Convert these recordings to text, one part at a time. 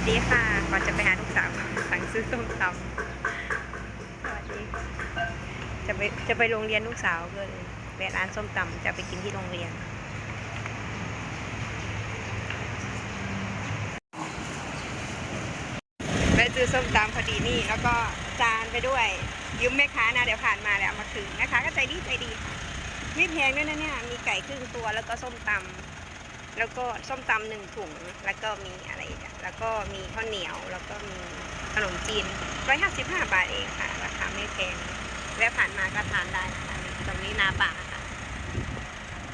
วัสดีค่ะ ก่อนจะไปหาลูกสาวสั่งซื้อส้มตำสวัสดีจะไปจะไปโรงเรียนลูกสาวก็เลยแวะร้านส้มตำจะไปกินที่โรงเรียน ไปซื้อส้มตำพอดีนี่ แล้วก็จานไปด้วย ยืมแม่ค้านะเดี๋ยวผ่านมาแล้วเอามาคืนแม่ค้าก็ใจดีใจดีไม่แพงด้วยนะเนี่ย มีไก่ครึ่งตัวแล้วก็ส้มตำแล้วก็ส้มตำหนึ่งถุงแล้วก็มีอะ แล้วก็มีข้าวเหนียว แล้วก็มีขนมจีนร้อยห้าสิบาทเองค่ะ ราคาไม่แพง แวะผ่านมาก็ทานได้นะคะ ตรงนี้นาป่าค่ะ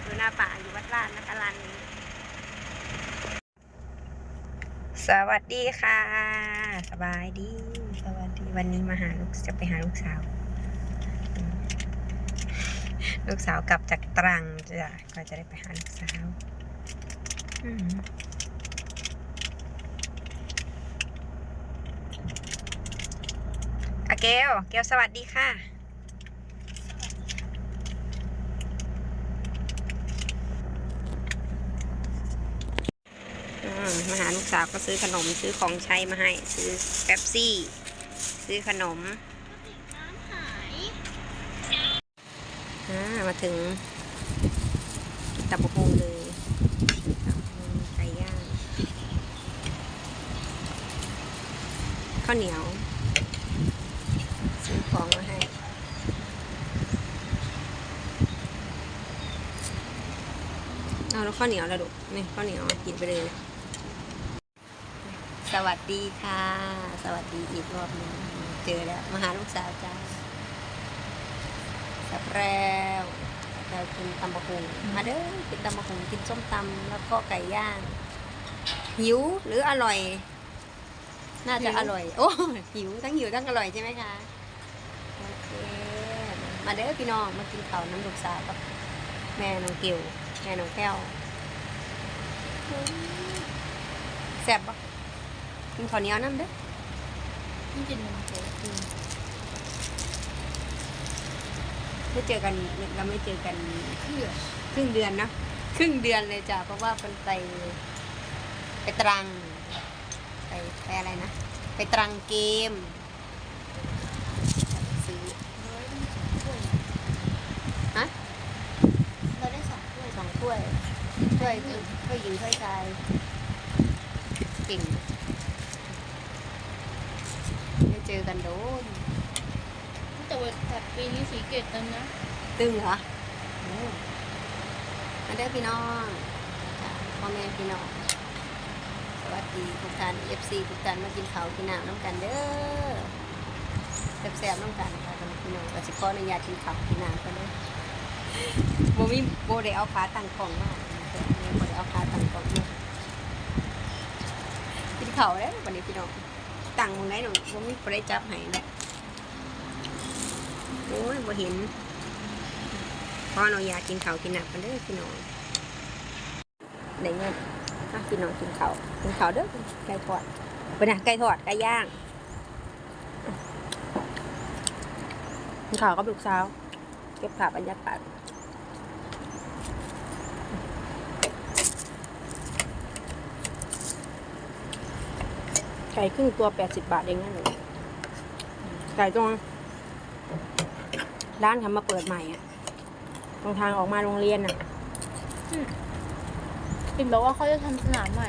อยู่นาป่าอยู่วัดลาดนะคะร้านนี้ สวัสดีค่ะ สบายดี สวัสดี วันนี้มาหาลูก จะไปหาลูกสาว ลูกสาวกลับจากตรังจ้ะก็จะได้ไปหาลูกสาว อืม อะเกลเกลสวัสดีค่ะ มาหาลูกสาวก็ซื้อขนมซื้อของใช้มาให้ ซื้อเป๊ปซี่ ซื้อขนมอ่ามาถึงตับกงเลยไก่ย่างข้าวเหนียว ของมาให้เอาแล้วข้าวเหนียวแล้วลูกนี่ข้าวเหนียวกินไปเลย สวัสดีค่ะ สวัสดีอีกรอบหนึงเจอแล้วมาหาลูกสาวจ้าสับแล้วเรากินตำบะฮุงมาเด้อกินตำบะฮุงกินส้มตำแล้วก็ไก่ย่าง หิวหรืออร่อย น่าจะอร่อย โอ้หิวทั้งหิวทั้งอร่อยใช่ไหมคะ มาเด้อพี่น้องมากินข้าวน้ำลูกสาวกับแม่น้องเกียวแม่น้องแก้วแซ่บปะกินข้าวเหนียวน้ำเด้อนี่กินนมโค้กไม่เจอกันเราไม่เจอกันเพื่อครึ่งเดือนนะครึ่งเดือนเลยจ้ะเพราะว่าเป็นไป ไปตรัง ไปไปอะไรนะ ไปตรังเกมซื้อ เราได้สองถ้วย ฮะ เราได้สองถ้วย สองถ้วย ถ้วยถ้วยหญิงถ้วยชายเก่งไม่เจอกันโดนแต่ว่าแต่ปีนี้สีเกตเต็มนะ ตึงเหรอโอ้มาเด้อพี่น้องจ้ะพ่อแม่พี่น้อง สวัสดีทุกท่าน FC ทุกท่านมากินข้าวกินน้ำน้ำกันเด้อแซ่บๆน้ำกันค่ะท่านพี่น้องก็สิขออนุญาตกินข้าวกินน้ำกันเลยโมมีโบได้เอาขาตั้งกล่องมาโบได้เอาขาตั้งกล่องมากินข้าวแล้ววันนี้พี่น้องตั้งมึงไหนหนูโมมีโบได้จับให้นะโอ้ยโบเห็นขออนุญาตกินข้ากินหน้ำกันเด้อพี่น้องได้เงินอะพี่น้องกินข้ากินข้าเด้อไก่ทอดเป็นะไก่ทอดไก่ย่างกินข้ากับลูกสาว เก็บภาพบรรยากาศ ไก่ครึ่งตัวแปดสิบบาทเองนั่นเลยไก่ตรงร้านเขามาเปิดใหม่อะตรงทางออกมาโรงเรียนอะเห็นบอกว่าเขาจะทำสนามใหม่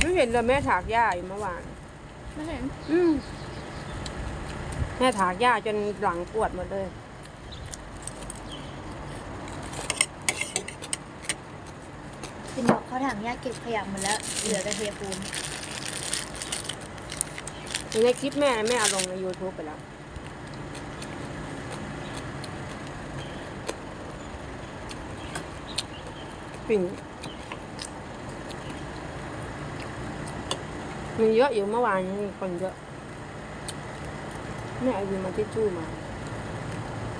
ไม่เห็นเลยแม่ถากหญ้าอยู่เมื่อวาน ไม่เห็น อืมแม่ถากหญ้าจนหลังปวดหมดเลย เห็ นบอกเขาถังหญ้าเก็บขยะหมดแล้ว เหลือแต่เทปูนในคลิปแม่แม่เอาลงใน YouTube ไปแล้ว ปิ่งมันเยอะอยู่เมื่อวานนี้คนเยอะ แม่เอายืมมาที่จู้มา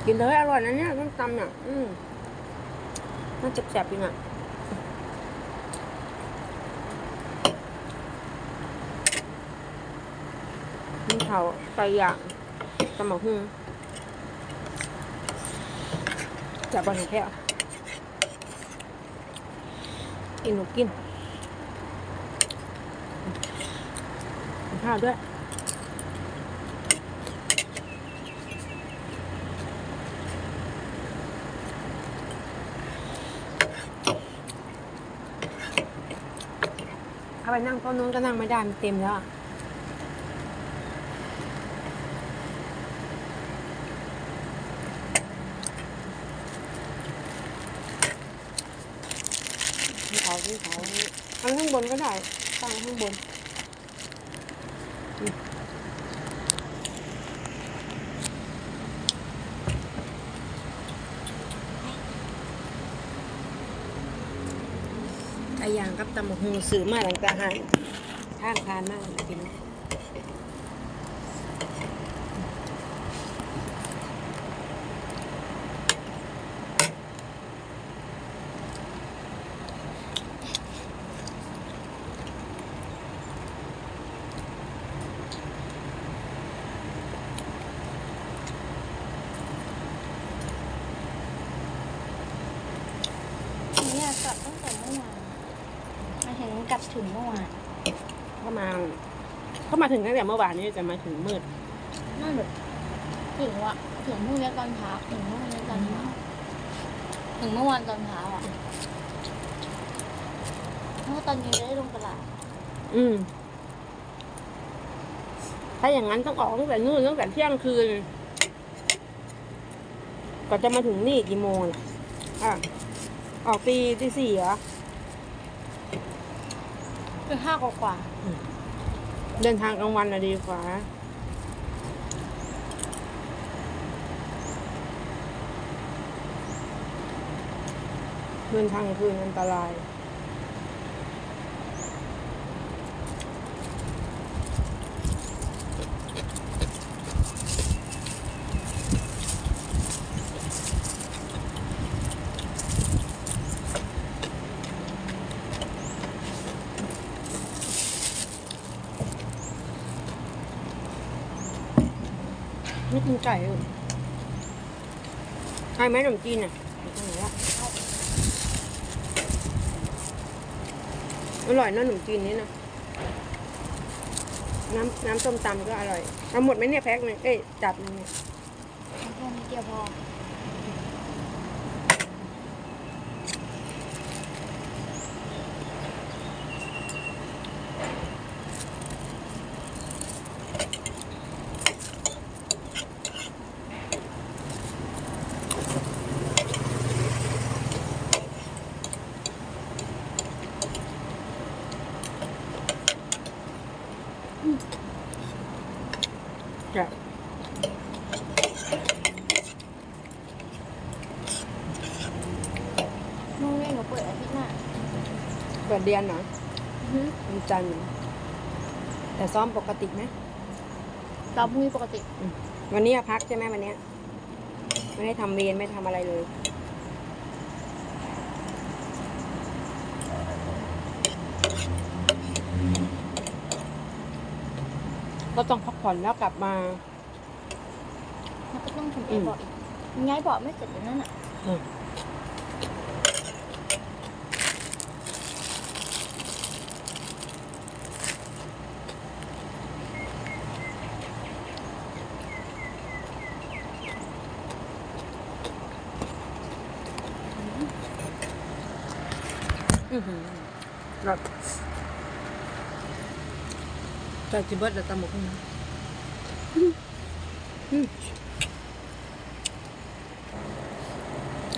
กินเลยอร่อยนะเนี่ยต้มตำเนี่ยอืมน่าจะแสบๆจริงอะ มี เขาไก่ย่างตำหมกหุ่งจับบอลแค่กินหนูกินข้าวด้วยเอาไปนั่งโต๊ะนู้นก็นั่งไม่ได้มันเต็มแล้วอะ ที่เขาทางข้างบนก็ได้ตั้งข้างบนอืมไก่ย่างกับตำบักหูซื้อมาหลังจากหารทานทานมากเลยกินเนี่ แต่เมื่อวานมาถึงกลับถึงเมื่อวานก็มาก็มาถึงตั้งแต่เมื่อวานนี้จะมาถึงมืดนั่นแบบถึงวะถึงพรุ่งนี้ตอนเช้าถึงพรุ่งนี้ตอนเช้าถึงเมื่อวานตอนเช้าอะเพราะว่าตอนนี้จะได้ลงตลาดอืม ถ้าอย่างนั้นต้องออกตั้งแต่นู่นตั้งแต่เที่ยงคืนก็จะมาถึงนี่กี่โมงน่ะอะ ออกตีตีสี่เหรอ คือห้ากว่าเดินทางกลางวันอะดีกว่า เดินทางกลางคืนอันตราย ไม่กินไก่เลยใช่ไหมขนมจีนอะอยู่ตรงไหนละอร่อยนะขนมจีนนี่นะน้ำน้ำส้มตำก็อร่อยเอาหมดไหมเนี่ยแพ็คหนึงเอ้ยจับหนึงเนี่ยแค่นี้เดียวพอ จับ โรงเรียนหนูเปิดอาทิตย์หน้า เปิดเรียนเหรออือวันจันทร์แต่ซ้อมปกติไหมตอนพรุ่งนี้ปกติ วันนี้อะพักใช่ไหมวันเนี้ยไม่ได้ทำเรียนไม่ทำอะไรเลยก็ต้องพักผ่อนแล้วกลับมาแล้วก็ต้องทำเองบอกอีกย้ายเบาะไม่เสร็จเลยนั่นอะ อืมอือหือแบบจะจิเบิร์ดแต่ตำหมกนะอืม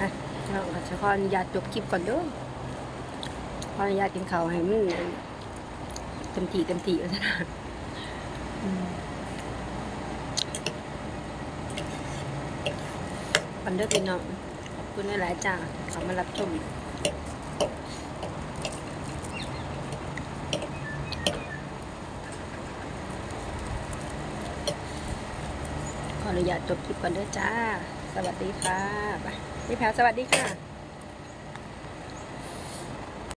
อะเราก็จะขออนุญาตจบคลิปก่อนเด้อขออนุญาตกินข้าวให้มันเต็มที่เต็มที่แล้วนะอืมปันเด้อพี่น้องขอบคุณหลายๆจ้าเขามารับชม ขออนุญาตจบคลิปก่อนเด้อจ้า สวัสดีค่ะไปพี่แพรวสวัสดีค่ะ